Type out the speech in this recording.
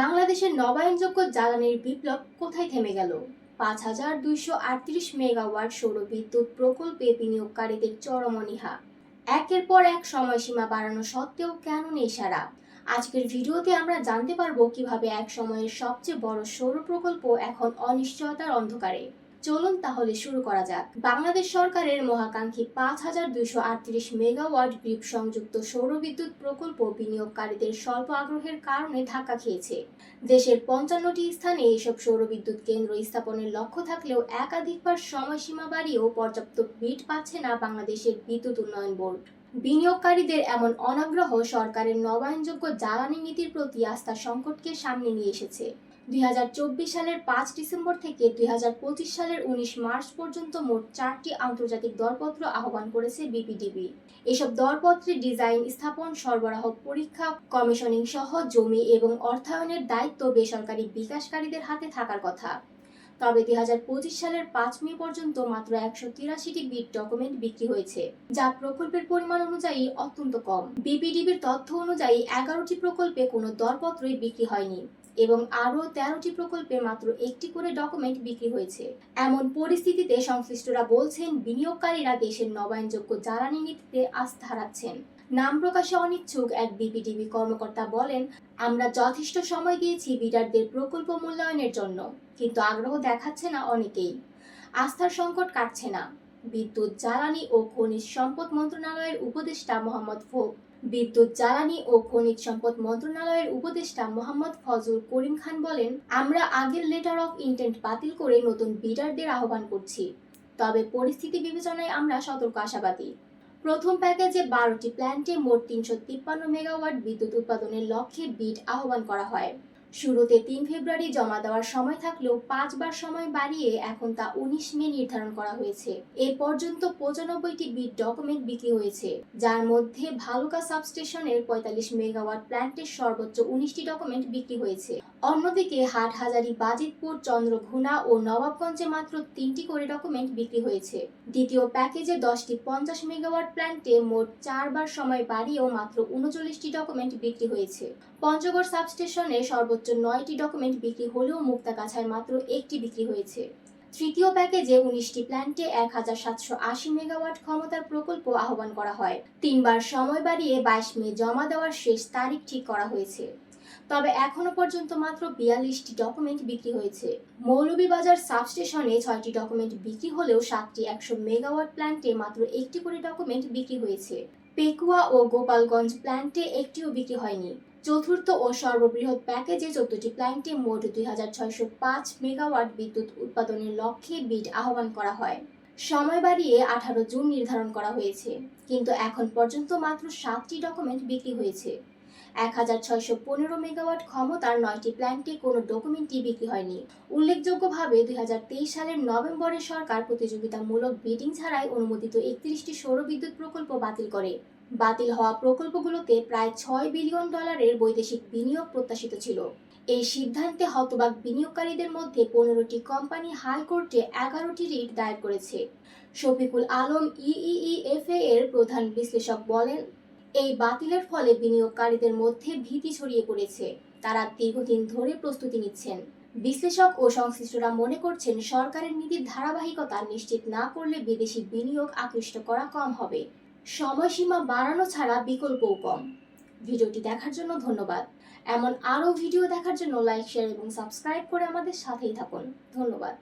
বাংলাদেশের নবায়নযোগ্য জ্বালানির বিপ্লব কোথায় থেমে গেল? পাঁচ হাজার দুইশো আটত্রিশ মেগাওয়াট সৌর বিদ্যুৎ প্রকল্পে বিনিয়োগকারীদের চরম অনীহা। একের পর এক সময়সীমা বাড়ানো সত্ত্বেও কেন নেই সারা আজকের ভিডিওতে আমরা জানতে পারব কীভাবে এক সময়ের সবচেয়ে বড় সৌর প্রকল্প এখন অনিশ্চয়তার অন্ধকারে। চলুন তাহলে শুরু করা যাক। বাংলাদেশ সরকারের মহাকাঙ্ক্ষী পাঁচ হাজার দুইশো আটত্রিশ মেগাওয়াট গ্রিপ সংযুক্ত সৌরবিদ্যুৎ প্রকল্প বিনিয়োগকারীদের স্বল্প আগ্রহের কারণে ধাক্কা খেয়েছে। দেশের পঞ্চান্নটি স্থানে এইসব সৌরবিদ্যুৎ কেন্দ্র স্থাপনের লক্ষ্য থাকলেও একাধিকবার সময়সীমা বাড়িয়েও পর্যাপ্ত বিট পাচ্ছে না বাংলাদেশের বিদ্যুৎ উন্নয়ন বোর্ড। বিনিয়োগকারীদের এমন অনাগ্রহ সরকারের নবায়নযোগ্য জ্বালানি নীতির প্রতি আস্থা সংকটকে সামনে নিয়ে এসেছে। দুই হাজার চব্বিশ সালের পাঁচ ডিসেম্বর থেকে দুই হাজার পঁচিশ সালের উনিশ মার্চ পর্যন্ত মোট চারটি আন্তর্জাতিক দরপত্র আহ্বান করেছে বিপিডিবি। এসব দরপত্রে ডিজাইন, স্থাপন, সরবরাহ, পরীক্ষা, কমিশনিং সহ জমি এবং অর্থায়নের দায়িত্ব বেসরকারি বিকাশকারীদের হাতে থাকার কথা। তবে দুই হাজার পঁচিশ সালের পাঁচ মে পর্যন্ত মাত্র একশো তিরাশিটি বিট ডকুমেন্ট বিক্রি হয়েছে, যা প্রকল্পের পরিমাণ অনুযায়ী অত্যন্ত কম। বিপিডিবির তথ্য অনুযায়ী এগারোটি প্রকল্পে কোনো দরপত্রই বিক্রি হয়নি। এবং আরও তেরোটি প্রকল্পে মাত্র একটি করে ডকুমেন্ট বিক্রি হয়েছে। এমন পরিস্থিতিতে সংশ্লিষ্টরা বলছেন, বিনিয়োগকারীরা দেশের নবায়নযোগ্য জ্বালানি নীতিতে আস্থা হারাচ্ছেন নাম প্রকাশে অনিচ্ছুক এক বিপিডিবি কর্মকর্তা বলেন, আমরা যথেষ্ট সময় দিয়েছি বিডারদের প্রকল্প মূল্যায়নের জন্য, কিন্তু আগ্রহ দেখাচ্ছে না অনেকেই। আস্থার সংকট কাটছে না। বিদ্যুৎ, জ্বালানি ও খনিজ সম্পদ মন্ত্রণালয়ের উপদেষ্টা মোহাম্মদ ফো বিদ্যুৎ, জ্বালানি ও খনিজ সম্পদ মন্ত্রণালয়ের উপদেষ্টা মোহাম্মদ ফজল করিম খান বলেন, আমরা আগের লেটার অফ ইন্টেন্ট বাতিল করে নতুন বিডারদের আহ্বান করছি। তবে পরিস্থিতি বিবেচনায় আমরা সতর্ক আশাবাদী। প্রথম প্যাকেজে বারোটি প্ল্যান্টে মোট তিনশো তিপ্পান্ন মেগাওয়াট বিদ্যুৎ উৎপাদনের লক্ষ্যে বিড আহ্বান করা হয়। শুরুতে তিন ফেব্রুয়ারি জমা দেওয়ার সময় থাকলেও পাঁচবার সময় বাড়িয়ে এখন তা উনিশ মে নির্ধারণ করা হয়েছে। এ পর্যন্ত পঁচানব্বইটি বিড ডকুমেন্ট বিক্রি হয়েছে, যার মধ্যে ভালুকা সাবস্টেশনের পঁয়তাল্লিশ মেগাওয়াট প্ল্যান্টের সর্বোচ্চ উনিশটি ডকুমেন্ট বিক্রি হয়েছে। অন্যদিকে হাটহাজারী, বাজিতপুর, চন্দ্রঘুনা ও নবাবগঞ্জে মাত্র তিনটি করে ডকুমেন্ট বিক্রি হয়েছে। দ্বিতীয় প্যাকেজে দশটি পঞ্চাশ মেগাওয়াট প্ল্যান্টে মোট চারবার সময় বাড়িয়েও মাত্র উনচল্লিশটি ডকুমেন্ট বিক্রি হয়েছে। পঞ্চগড় সাবস্টেশনে সর্বোচ্চ নয়টি ডকুমেন্ট বিক্রি হলেও মুক্তাগাছায় মাত্র একটি বিক্রি হয়েছে। তৃতীয় প্যাকেজে উনিশটি প্ল্যান্টে এক হাজার সাতশো আশি মেগাওয়াট ক্ষমতার প্রকল্প আহ্বান করা হয়। তিনবার সময় বাড়িয়ে বাইশ মে জমা দেওয়ার শেষ তারিখ ঠিক করা হয়েছে। তবে এখনও পর্যন্ত মাত্র বিয়াল্লিশটি ডকুমেন্ট বিক্রি হয়েছে। মৌলভীবাজার সাবস্টেশনে ছয়টি ডকুমেন্ট বিক্রি হলেও সাতটি একশো মেগাওয়াট প্ল্যান্টে মাত্র একটি করে ডকুমেন্ট বিক্রি হয়েছে। পেকুয়া ও গোপালগঞ্জ প্ল্যান্টে একটিও বিক্রি হয়নি। চতুর্থ ও সর্ববৃহৎ প্যাকেজে চোদ্দটি প্ল্যান্টে মোট দুই হাজার ছয়শো পাঁচ মেগাওয়াট বিদ্যুৎ উৎপাদনের লক্ষ্যে বিড আহ্বান করা হয়। সময় বাড়িয়ে আঠারো জুন নির্ধারণ করা হয়েছে, কিন্তু এখন পর্যন্ত মাত্র সাতটি ডকুমেন্ট বিক্রি হয়েছে। এক হাজার ছয়শো পনেরো মেগাওয়াট ক্ষমতার নয়টি প্ল্যান্টে কোনো ডকুমেন্টই বিক্রি হয়নি। উল্লেখযোগ্যভাবে দুই হাজার তেইশ সালের নভেম্বরে সরকার প্রতিযোগিতামূলক বিডিং ছাড়াই অনুমোদিত একত্রিশটি সৌর বিদ্যুৎ প্রকল্প বাতিল করে। বাতিল হওয়া প্রকল্পগুলোতে প্রায় ছয় বিলিয়ন ডলারের বৈদেশিক বিনিয়োগ প্রত্যাশিত ছিল। এই সিদ্ধান্তে হতবাক বিনিয়োগকারীদের মধ্যে পনেরোটি কোম্পানি হাইকোর্টে এগারোটি রিট দায়ের করেছে। শফিকুল আলম ইইএফএ এর প্রধান বিশ্লেষক বলেন, এই বাতিলের ফলে বিনিয়োগকারীদের মধ্যে ভীতি ছড়িয়ে পড়েছে। তারা দীর্ঘদিন ধরে প্রস্তুতি নিচ্ছেন। বিশ্লেষক ও সংশ্লিষ্টরা মনে করছেন, সরকারের নীতির ধারাবাহিকতা নিশ্চিত না করলে বিদেশি বিনিয়োগ আকৃষ্ট করা কম হবে। সময়সীমা বাড়ানো ছাড়া বিকল্পও কম। ভিডিওটি দেখার জন্য ধন্যবাদ। এমন আরও ভিডিও দেখার জন্য লাইক, শেয়ার এবং সাবস্ক্রাইব করে আমাদের সাথেই থাকুন। ধন্যবাদ।